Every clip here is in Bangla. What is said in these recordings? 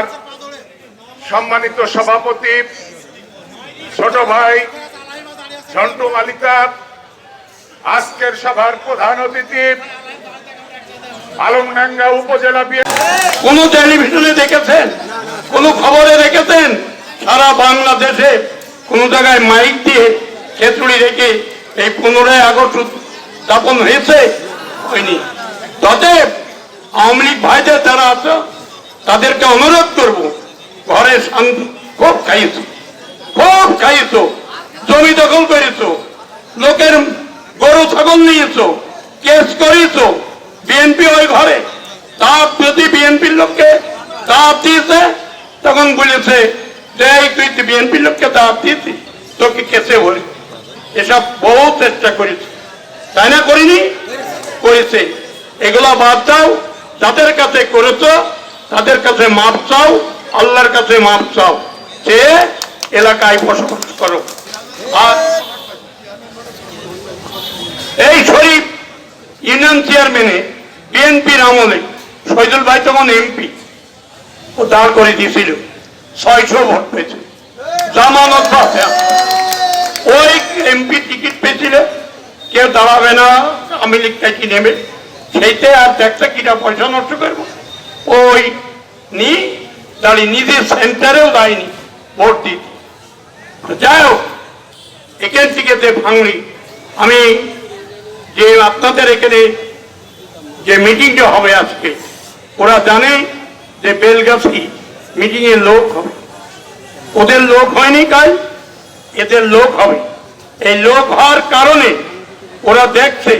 সভার সম্মানিত সভাপতি, ছোট ভাই ঝন্টু মালিকা আজকের সভার প্রধান অতিথি আলমডাঙ্গা উপজেলা কোন টেলিভিশনে দেখেছেন? কোন খবরে দেখেছেন? সারা বাংলাদেশে কোন জায়গায় মাইক দিয়ে খেতুড়ি রেখে এই পনেরোই আগস্ট উদযাপন হয়েছে? হয়নি। তবে আওয়ামী লীগ ভাইদের যারা আছে তাদেরকে অনুরোধ করব, ঘরে শান্তি, খুব খাইছ খুব খাইছ, জমি দখল করেছ, লোকের গরু ছাগল নিয়েছ, কেস করেছ, বিএনপি ওই ঘরে তার যদি বিএনপির লোককে দাঁত দিয়েছে, তখন বলেছে যে তুই বিএনপির লোককে দাঁত দিয়েছি তোকে কেসে বলি। এসব বহু চেষ্টা করেছে। তাই না করিনি? করেছে। এগুলা বাদ দাও, যাদের কাছে করেছ তাদের কাছে মাপ চাও, আল্লাহর কাছে মাপ চাও সে এলাকায় বসবাস করো। আর এই শরীফ ইউনিয়ন চেয়ারম্যানে, বিএনপির আমলে শহীদুল ভাই তখন এমপি। ও দাঁড় করে দিয়েছিল। ছয়শো ভোট পেয়েছে। জামানত ওই এমপি টিকিট পেয়েছিল। কেউ দাঁড়াবে না আমি লিখতে কি নেবে। সেইতে আর দেখতে কিটা পয়সা নষ্ট করব। ওই নি দাঁড়িয়ে নিজের সেন্টারেও দেয়নি ভোট দিতে যাই হোক, এখান থেকে যে ভাঙড়ি, আমি যে আপনাদের এখানে যে মিটিংটা হবে আজকে, ওরা জানে যে বেলগাছি মিটিং এর লোক হবে। ওদের লোক হয়নি কাল, এদের লোক হবে। এই লোক হওয়ার কারণে ওরা দেখছে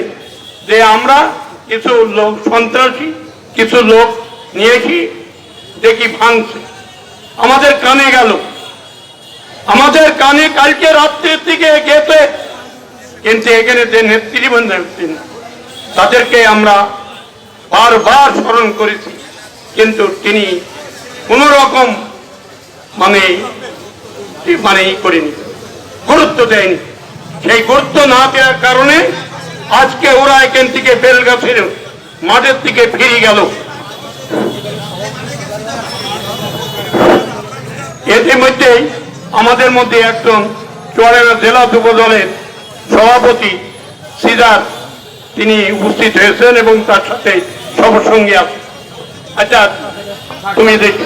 যে আমরা কিছু লোক সন্ত্রাসী, কিছু লোক নিয়েছি, দেখি ভাঙছে। আমাদের কানে গেল। আমাদের কানে কালকে রাত্রের দিকে গেছে। কিন্তু এখানে যে নেতৃবৃন্দ তাদেরকে আমরা বারবার স্মরণ করেছি। কিন্তু তিনি কোন রকম মানে মানে ই করেনি, গুরুত্ব দেয়নি। সেই গুরুত্ব না দেওয়ার কারণে আজকে ওরা এখান থেকে বেলগাছের মাঠের দিকে ফিরে গেল। এর মধ্যেই আমাদের মধ্যে একজন চুয়াডাঙ্গা জেলা যুব দলের সভাপতি সিজার তিনি উপস্থিত হয়েছেন এবং তার সাথে সবসঙ্গী আছে আচ্ছা তুমি দেখো।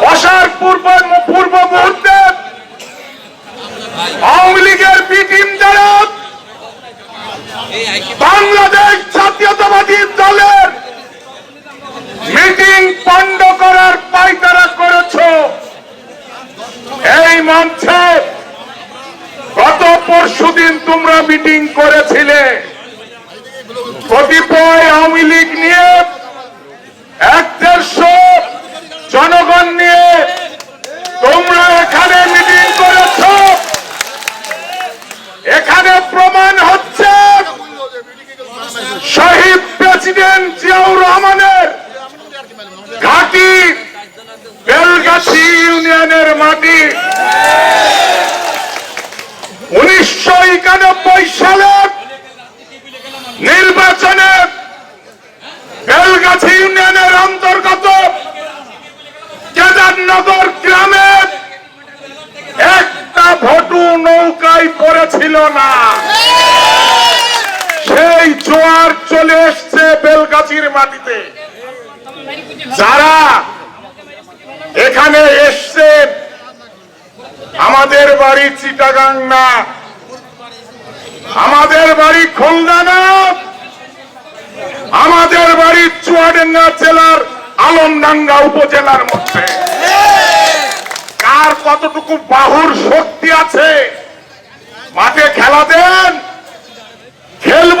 বসার পূর্ব পূর্ব মুহূর্তে আওয়ামী লীগের বি টিম যারা বাংলাদেশ জাতীয়তাবাদী দলের মিটিং পণ্ড করার পাইতারা করেছ। এই মঞ্চে গত পরশুদিন তোমরা মিটিং করেছিলে। কতিপয় আওয়ামী লীগ নিয়ে এক দেড়শো জনগণ নিয়ে তোমরা এখানে মিটিং করেছ এখানে প্রমাণ হচ্ছে শহীদ প্রেসিডেন্ট জিয়াউর রহমানের ঘাটি, বেলগাছি ইউনিয়নের মাটি। উনিশশো একানব্বই সালে নির্বাচনে বেলগাছি ইউনিয়নের অন্তর্গত কেদারনগর গ্রামে একটা ভটু নৌকায় পড়েছিল না। সেই জোয়ার চলে এসছে বেলগাছির মাটিতে। যারা এখানে এসছেন আমাদের বাড়ি চিটাগাং না, আমাদের বাড়ি খুলনা না, আমাদের বাড়ি চুয়াডাঙ্গা জেলার আলমডাঙ্গা উপজেলার মধ্যে। কার কতটুকু বাহুর শক্তি আছে? মাঠে খেলা দেন, খেলব।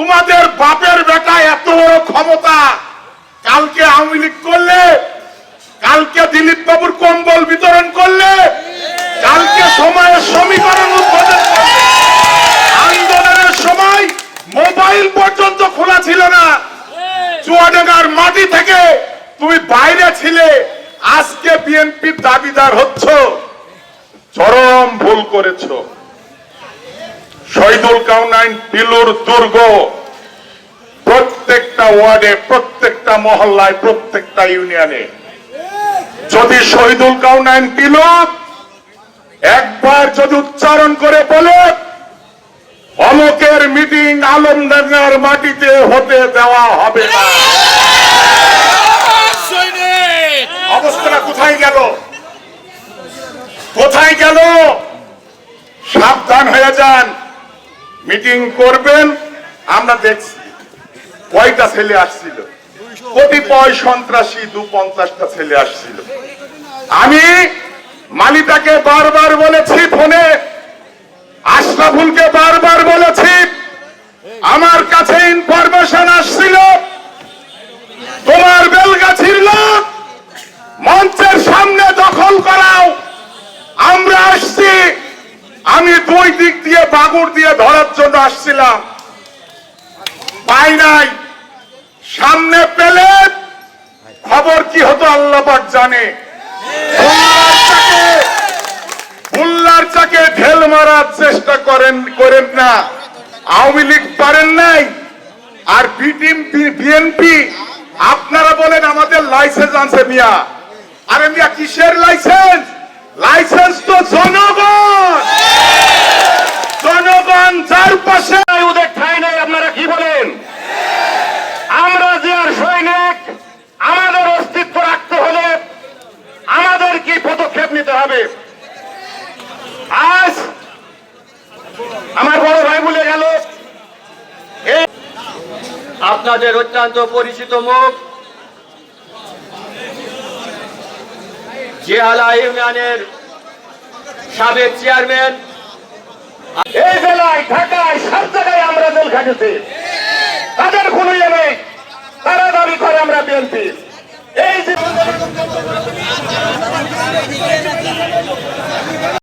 তোমাদের বাপের বেটা এত বড় ক্ষমতা, কালকে আওয়ামী লীগ করলে, কালকে দিলীপ বাবুর কম্বল বিতরণ করলে, কালকে সময়ে সমীকরণ উদ্বোধন করলে। আন্দোলনের সময় মোবাইল পর্যন্ত খোলা ছিল না। চুয়াডাঙ্গার মাটি থেকে তুমি বাইরে ছিলে, আজকে বিএনপির দাবিদার হচ্ছ, চরম ভুল করেছ। শহীদুল কাউনাইন পিলুর দুর্গ। প্রত্যেকটা ওয়ার্ডে, প্রত্যেকটা মহল্লায়, প্রত্যেকটা ইউনিয়নে। যদি শহীদুল কাউনাইন পিলু একবার যদি উচ্চারণ করে বলে, অমকের মিটিং আলমডাঙ্গার মাটিতে হতে দেওয়া হবে না। অবস্থাটা কোথায় গেল? কোথায় গেল? মিটিং করবেন, আমরা দেখছি। কয়টা ছেলে আসছিল? কতিপয় সন্ত্রাসী দু পঞ্চাশটা ছেলে আসছিল। আমি মালিতাকে বারবার বলেছি, ফোনে আশরাফুলকে বারবার বলেছি আমার কাছে ইনফরমেশন আসছিল তোমার বেলগাছির লোক মঞ্চের সামনে দখল করাও আমরা আসছি আমি দুই দিক দিয়ে বাগুর দিয়ে ধরার জন্য আসছিলাম। পাই নাই। সামনে পেলে খবর কি হতো আল্লাহ জানে। ভুল্লার চাকে- ঢেল মারার চেষ্টা করেন করেন না। আওয়ামী লীগ পারেন নাই। আর বিএনপি, আপনারা বলেন আমাদের লাইসেন্স আছে মিয়া। আরে মিয়া, কিসের লাইসেন্স? লাইসেন্স তো জনগণ যার পাশে ওদের ঠাই নাই আপনারা কি বলেন আমরা যে আর সৈনিক আমাদের অস্তিত্ব রাখতে হলে আমাদের কি পদক্ষেপ নিতে হবে আজ আমার বড় ভাই বলে গেল আপনাদের অত্যন্ত পরিচিত মুখ। জেহালা ইউনিয়নের সাবেক চেয়ারম্যান। এই জেলায়, ঢাকায়, সব জায়গায় আমরা জেল খাটেছি তাদের কোনো ইয়ে তারা দাবি করে আমরা বিএনপি। এই যে